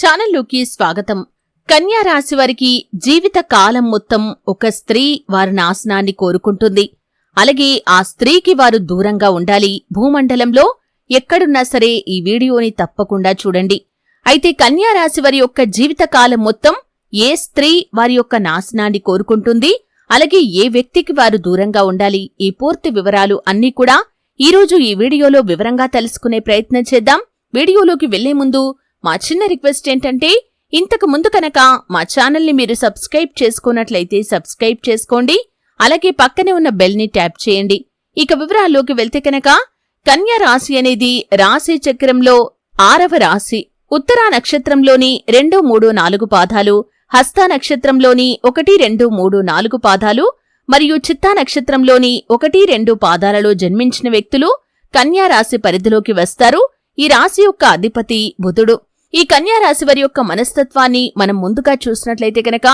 ఛానల్లోకి స్వాగతం. కన్యా రాశి వారికి జీవిత కాలం మొత్తం ఒక స్త్రీ వారి నాశనాన్ని కోరుకుంటుంది. అలాగే ఆ స్త్రీకి వారు దూరంగా ఉండాలి. భూమండలంలో ఎక్కడున్నా సరే ఈ వీడియోని తప్పకుండా చూడండి. అయితే కన్యా రాశి వారి యొక్క జీవిత కాలం మొత్తం ఏ స్త్రీ వారి యొక్క నాశనాన్ని కోరుకుంటుంది? అలాగే ఏ వ్యక్తికి వారు దూరంగా ఉండాలి? ఈ పూర్తి వివరాలు అన్నీ కూడా ఈరోజు ఈ వీడియోలో వివరంగా తెలుసుకునే ప్రయత్నం చేద్దాం. వీడియోలోకి వెళ్ళే ముందు మా చిన్న రిక్వెస్ట్ ఏంటంటే ఇంతకు ముందు కనుక మా ఛానల్ని మీరు సబ్స్క్రైబ్ చేసుకున్నట్లయితే సబ్స్క్రైబ్ చేసుకోండి అలాగే పక్కనే ఉన్న బెల్ని ట్యాప్ చేయండి. ఇక వివరాల్లోకి వెళ్తే కనుక కన్యా రాశి అనేది రాశి చక్రంలో ఆరవ రాశి. ఉత్తరా నక్షత్రంలోని రెండు మూడు నాలుగు పాదాలు హస్త నక్షత్రంలోని ఒకటి రెండు మూడు నాలుగు పాదాలు మరియు చిత్తా నక్షత్రంలోని ఒకటి రెండు పాదాలలో జన్మించిన వ్యక్తులు కన్యా రాశి పరిధిలోకి వస్తారు. ఈ రాశి యొక్క అధిపతి బుధుడు. ఈ కన్యా రాశి వారి యొక్క మనస్తత్వాన్ని మనం ముందుగా చూసినట్లయితే గనక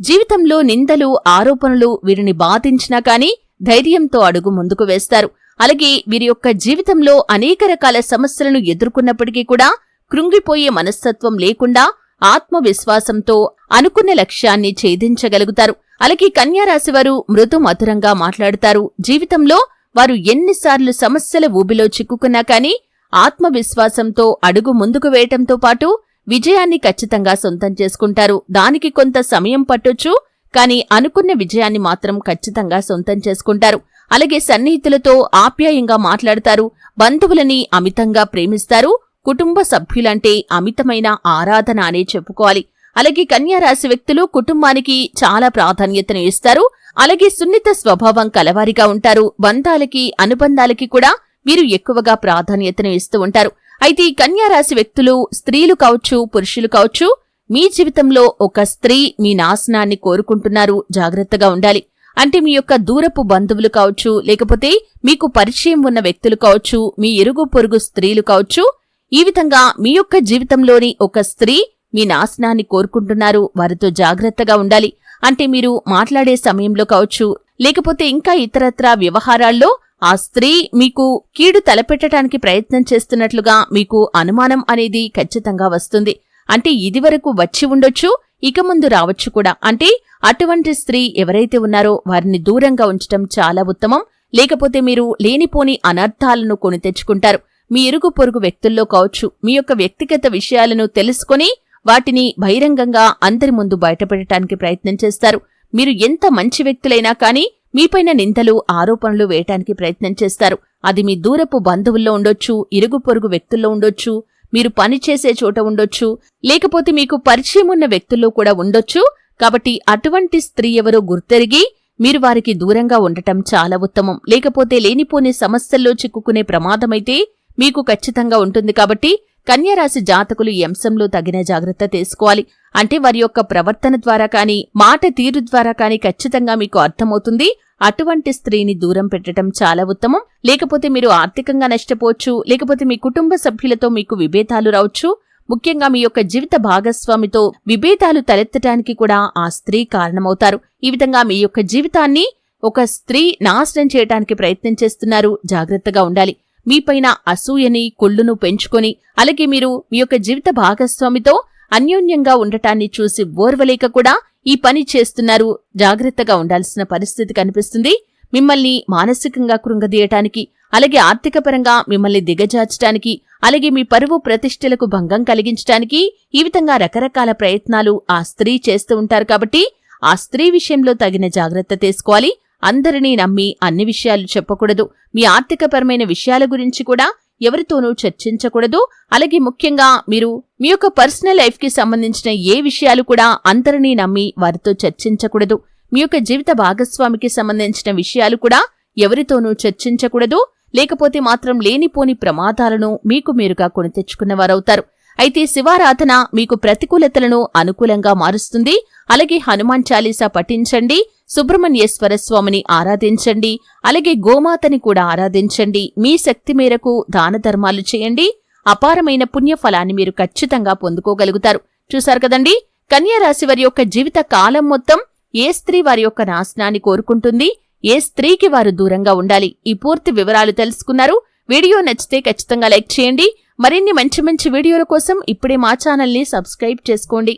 జీవితంలో నిందలు ఆరోపణలు వీరిని బాధించినా కాని ధైర్యంతో అడుగు ముందుకు వేస్తారు. అలాగే వీరి యొక్క జీవితంలో అనేక రకాల సమస్యలను ఎదుర్కొన్నప్పటికీ కూడా కృంగిపోయే మనస్తత్వం లేకుండా ఆత్మవిశ్వాసంతో అనుకున్న లక్ష్యాన్ని ఛేదించగలుగుతారు. అలాగే కన్యారాశి వారు మృదు మధురంగా మాట్లాడుతారు. జీవితంలో వారు ఎన్నిసార్లు సమస్యల ఊబిలో చిక్కుకున్నా కానీ ఆత్మవిశ్వాసంతో అడుగు ముందుకు వేయటంతో పాటు విజయాన్ని ఖచ్చితంగా సొంతం చేసుకుంటారు. దానికి కొంత సమయం పట్టొచ్చు కానీ అనుకున్న విజయాన్ని మాత్రం ఖచ్చితంగా సొంతం చేసుకుంటారు. అలాగే సన్నిహితులతో ఆప్యాయంగా మాట్లాడతారు బంధువులని అమితంగా ప్రేమిస్తారు కుటుంబ సభ్యులంటే అమితమైన ఆరాధన అనే చెప్పుకోవాలి. అలాగే కన్యా రాశి వ్యక్తులు కుటుంబానికి చాలా ప్రాధాన్యతను ఇస్తారు. అలాగే సున్నిత స్వభావం కలవారిగా ఉంటారు. బంధాలకి అనుబంధాలకి కూడా వీరు ఎక్కువగా ప్రాధాన్యతను ఇస్తూ ఉంటారు. అయితే ఈ కన్యారాశి వ్యక్తులు స్త్రీలు కావచ్చు పురుషులు కావచ్చు మీ జీవితంలో ఒక స్త్రీ మీ నాశనాన్ని కోరుకుంటున్నారు. జాగ్రత్తగా ఉండాలి. అంటే మీ యొక్క దూరపు బంధువులు కావచ్చు లేకపోతే మీకు పరిచయం ఉన్న వ్యక్తులు కావచ్చు మీ ఇరుగు పొరుగు స్త్రీలు కావచ్చు ఈ విధంగా మీ యొక్క జీవితంలోని ఒక స్త్రీ మీ నాశనాన్ని కోరుకుంటున్నారు. వారితో జాగ్రత్తగా ఉండాలి. అంటే మీరు మాట్లాడే సమయంలో కావచ్చు లేకపోతే ఇంకా ఇతరత్రా వ్యవహారాల్లో ఆ స్త్రీ మీకు కీడు తలపెట్టడానికి ప్రయత్నం చేస్తున్నట్లుగా మీకు అనుమానం అనేది ఖచ్చితంగా వస్తుంది. అంటే ఇదివరకు వచ్చి ఉండొచ్చు ఇక ముందు రావచ్చు కూడా. అంటే అటువంటి స్త్రీ ఎవరైతే ఉన్నారో వారిని దూరంగా ఉంచటం చాలా ఉత్తమం. లేకపోతే మీరు లేనిపోని అనర్థాలను కొని తెచ్చుకుంటారు. మీ ఇరుగు పొరుగు వ్యక్తుల్లో కావచ్చు మీ యొక్క వ్యక్తిగత విషయాలను తెలుసుకొని వాటిని బహిరంగంగా అందరి ముందు బయటపెట్టడానికి ప్రయత్నం చేస్తారు. మీరు ఎంత మంచి వ్యక్తులైనా కానీ మీపైన నిందలు ఆరోపణలు వేయటానికి ప్రయత్నం చేస్తారు. అది మీ దూరపు బంధువుల్లో ఉండొచ్చు ఇరుగు పొరుగు వ్యక్తుల్లో ఉండొచ్చు మీరు పనిచేసే చోట ఉండొచ్చు లేకపోతే మీకు పరిచయం ఉన్న వ్యక్తుల్లో కూడా ఉండొచ్చు. కాబట్టి అటువంటి స్త్రీ ఎవరో గుర్తెరిగి మీరు వారికి దూరంగా ఉండటం చాలా ఉత్తమం. లేకపోతే లేనిపోని సమస్యల్లో చిక్కుకునే ప్రమాదమైతే మీకు ఖచ్చితంగా ఉంటుంది కాబట్టి కన్యరాశి జాతకులు ఈ అంశంలో తగిన జాగ్రత్త తీసుకోవాలి. అంటే వారి యొక్క ప్రవర్తన ద్వారా కానీ మాట తీరు ద్వారా కానీ ఖచ్చితంగా మీకు అర్థమవుతుంది. అటువంటి స్త్రీని దూరం పెట్టడం చాలా ఉత్తమం. లేకపోతే మీరు ఆర్థికంగా నష్టపోవచ్చు. లేకపోతే మీ కుటుంబ సభ్యులతో మీకు విభేదాలు రావచ్చు. ముఖ్యంగా మీ యొక్క జీవిత భాగస్వామితో విభేదాలు తలెత్తటానికి కూడా ఆ స్త్రీ కారణమవుతారు. ఈ విధంగా మీ యొక్క జీవితాన్ని ఒక స్త్రీ నాశనం చేయడానికి ప్రయత్నం చేస్తున్నారు. జాగ్రత్తగా ఉండాలి. మీపైన అసూయని కుళ్ళును పెంచుకొని అలాగే మీరు మీ యొక్క జీవిత భాగస్వామితో అన్యోన్యంగా ఉండటాన్ని చూసి ఓర్వలేక కూడా ఈ పని చేస్తున్నారు. జాగ్రత్తగా ఉండాల్సిన పరిస్థితి కనిపిస్తుంది. మిమ్మల్ని మానసికంగా కృంగదీయటానికి అలాగే ఆర్థికపరంగా మిమ్మల్ని దిగజార్చడానికి అలాగే మీ పరువు ప్రతిష్టలకు భంగం కలిగించటానికి ఈ విధంగా రకరకాల ప్రయత్నాలు ఆ స్త్రీ చేస్తూ ఉంటారు కాబట్టి ఆ స్త్రీ విషయంలో తగిన జాగ్రత్త తీసుకోవాలి. అందరినీ నమ్మి అన్ని విషయాలు చెప్పకూడదు. మీ ఆర్థికపరమైన విషయాల గురించి కూడా ఎవరితోనూ చర్చించకూడదు. అలాగే ముఖ్యంగా మీరు మీ యొక్క పర్సనల్ లైఫ్కి సంబంధించిన ఏ విషయాలు కూడా అందరినీ నమ్మి వారితో చర్చించకూడదు. మీ యొక్క జీవిత భాగస్వామికి సంబంధించిన విషయాలు కూడా ఎవరితోనూ చర్చించకూడదు. లేకపోతే మాత్రం లేనిపోని ప్రమాదాలను మీకు మీరుగా కొని తెచ్చుకున్నవారవుతారు. అయితే శివారాధన మీకు ప్రతికూలతలను అనుకూలంగా మారుస్తుంది. అలాగే హనుమాన్ చాలీసా పఠించండి. సుబ్రహ్మణ్యేశ్వర స్వామిని ఆరాధించండి. అలాగే గోమాతని కూడా ఆరాధించండి. మీ శక్తి మేరకు దాన ధర్మాలు చేయండి. అపారమైన పుణ్యఫలాన్ని మీరు ఖచ్చితంగా పొందుకోగలుగుతారు. చూశారు కదండి? కన్యారాశి వారి యొక్క జీవిత కాలం మొత్తం ఏ స్త్రీ వారి యొక్క నాశనాన్ని కోరుకుంటుంది? ఏ స్త్రీకి వారు దూరంగా ఉండాలి? ఈ పూర్తి వివరాలు తెలుసుకున్నారు. వీడియో నచ్చితే ఖచ్చితంగా లైక్ చేయండి. మరిన్ని మంచి మంచి వీడియోల కోసం ఇప్పుడే మా ఛానల్ని సబ్స్క్రైబ్ చేసుకోండి.